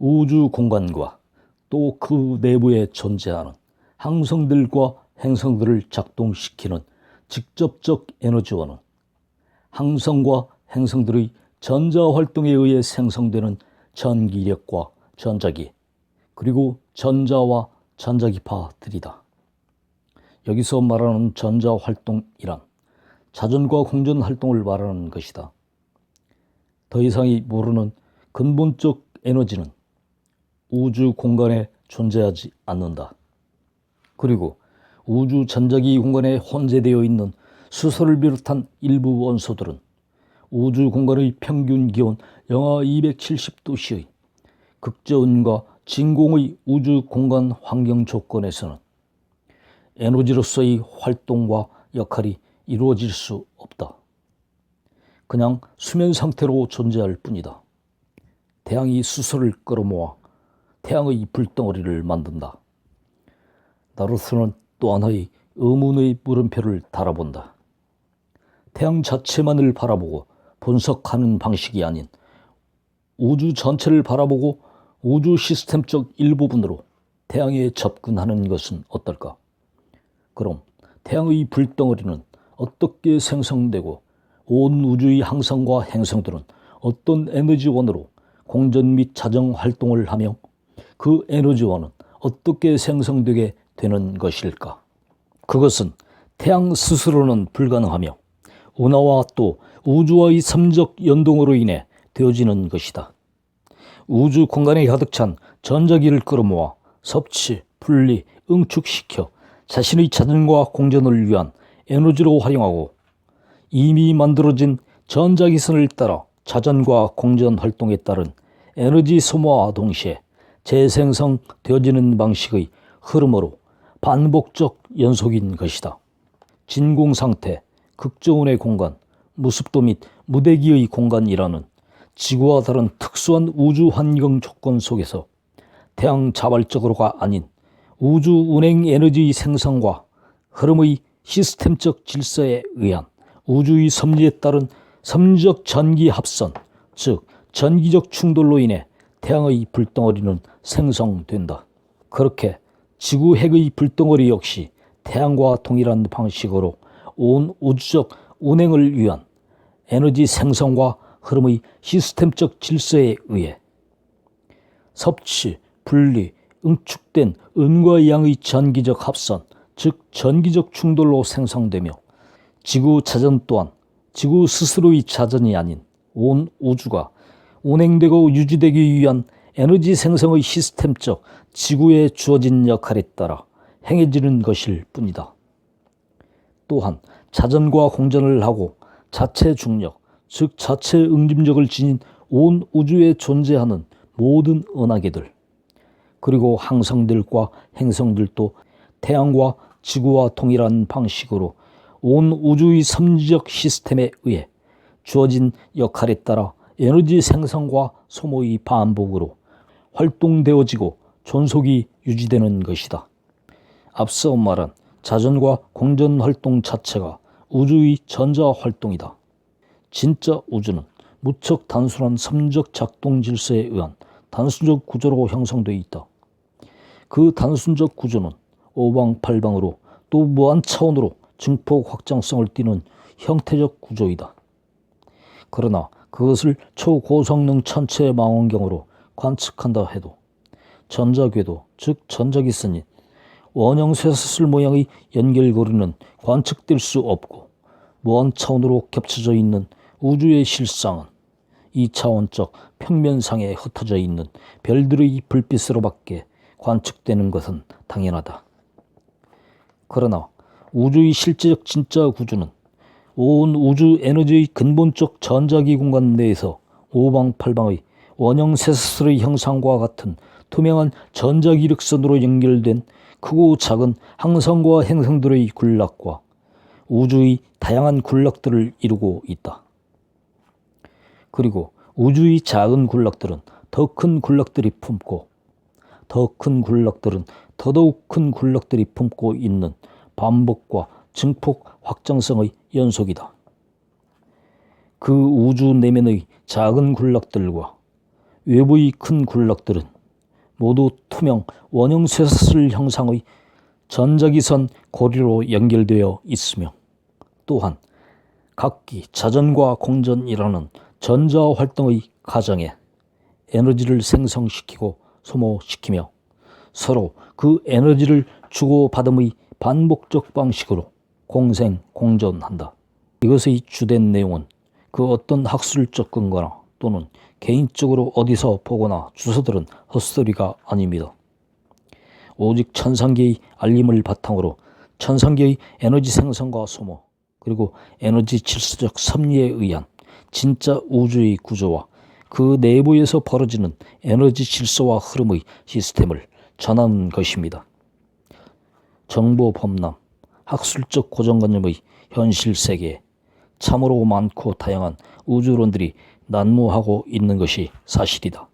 우주 공간과 또 그 내부에 존재하는 항성들과 행성들을 작동시키는 직접적 에너지원은 항성과 행성들의 전자 활동에 의해 생성되는 전기력과 전자기 그리고 전자와 전자기파들이다. 여기서 말하는 전자 활동이란 자전과 공전 활동을 말하는 것이다. 더 이상이 모르는 근본적 에너지는 우주 공간에 존재하지 않는다. 그리고 우주 전자기 공간에 혼재되어 있는 수소를 비롯한 일부 원소들은 우주 공간의 평균 기온 영하 270도씨의 극저온과 진공의 우주 공간 환경 조건에서는 에너지로서의 활동과 역할이 이루어질 수 없다. 그냥 수면 상태로 존재할 뿐이다. 태양이 수소를 끌어모아 태양의 불덩어리를 만든다. 나루토는 또 하나의 의문의 물음표를 달아본다. 태양 자체만을 바라보고 분석하는 방식이 아닌 우주 전체를 바라보고 우주 시스템적 일부분으로 태양에 접근하는 것은 어떨까? 그럼 태양의 불덩어리는 어떻게 생성되고 온 우주의 항성과 행성들은 어떤 에너지원으로 공전 및 자정 활동을 하며 그 에너지원은 어떻게 생성되게 되는 것일까? 그것은 태양 스스로는 불가능하며 은하와 또 우주와의 삼적 연동으로 인해 되어지는 것이다. 우주 공간에 가득 찬 전자기를 끌어모아 섭취, 분리, 응축시켜 자신의 자전과 공전을 위한 에너지로 활용하고 이미 만들어진 전자기선을 따라 자전과 공전 활동에 따른 에너지 소모와 동시에 재생성되어지는 방식의 흐름으로 반복적 연속인 것이다. 진공 상태, 극저온의 공간, 무습도 및 무대기의 공간이라는 지구와 다른 특수한 우주 환경 조건 속에서 태양 자발적으로가 아닌 우주 운행 에너지 생성과 흐름의 시스템적 질서에 의한 우주의 섭리에 따른 섬적 전기 합선, 즉 전기적 충돌로 인해 태양의 불덩어리는 생성된다. 그렇게 지구 핵의 불덩어리 역시 태양과 동일한 방식으로 온 우주적 운행을 위한 에너지 생성과 흐름의 시스템적 질서에 의해 섭취, 분리, 응축된 은과 양의 전기적 합선, 즉 전기적 충돌로 생성되며 지구 자전 또한 지구 스스로의 자전이 아닌 온 우주가 운행되고 유지되기 위한 에너지 생성의 시스템적 지구에 주어진 역할에 따라 행해지는 것일 뿐이다. 또한 자전과 공전을 하고 자체 중력, 즉 자체 응집력을 지닌 온 우주에 존재하는 모든 은하계들, 그리고 항성들과 행성들도 태양과 지구와 동일한 방식으로 온 우주의 섬지적 시스템에 의해 주어진 역할에 따라 에너지 생성과 소모의 반복으로 활동되어지고 존속이 유지되는 것이다. 앞서 말한 자전과 공전 활동 자체가 우주의 전자 활동이다. 진짜 우주는 무척 단순한 섬적 작동 질서에 의한 단순적 구조로 형성되어 있다. 그 단순적 구조는 오방팔방으로 또 무한 차원으로 증폭 확장성을 띠는 형태적 구조이다. 그러나 그것을 초고성능 천체 망원경으로 관측한다 해도 전자궤도 즉 전자기선인 원형 쇠사슬 모양의 연결고리는 관측될 수 없고 무한 차원으로 겹쳐져 있는 우주의 실상은 이차원적 평면상에 흩어져 있는 별들의 불빛으로밖에 관측되는 것은 당연하다. 그러나 우주의 실제적 진짜 구조는 온 우주 에너지의 근본적 전자기 공간 내에서 오방팔방의 원형 쇠사슬의 형상과 같은 투명한 전자기력선으로 연결된 크고 작은 항성과 행성들의 군락과 우주의 다양한 군락들을 이루고 있다. 그리고 우주의 작은 군락들은 더 큰 군락들이 품고 더 큰 군락들은 더더욱 큰 군락들이 품고 있는 반복과 증폭 확장성의 연속이다. 그 우주 내면의 작은 군락들과 외부의 큰 굴락들은 모두 투명 원형 쇠사슬 형상의 전자기선 고리로 연결되어 있으며 또한 각기 자전과 공전이라는 전자 활동의 과정에 에너지를 생성시키고 소모시키며 서로 그 에너지를 주고받음의 반복적 방식으로 공생 공존한다. 이것의 주된 내용은 그 어떤 학술적 근거나 또는 개인적으로 어디서 보거나 주워들은 헛소리가 아닙니다. 오직 천상계의 알림을 바탕으로 천상계의 에너지 생성과 소모 그리고 에너지 질서적 섭리에 의한 진짜 우주의 구조와 그 내부에서 벌어지는 에너지 질서와 흐름의 시스템을 전하는 것입니다. 정보 범람, 학술적 고정관념의 현실 세계에 참으로 많고 다양한 우주론들이 난무하고 있는 것이 사실이다.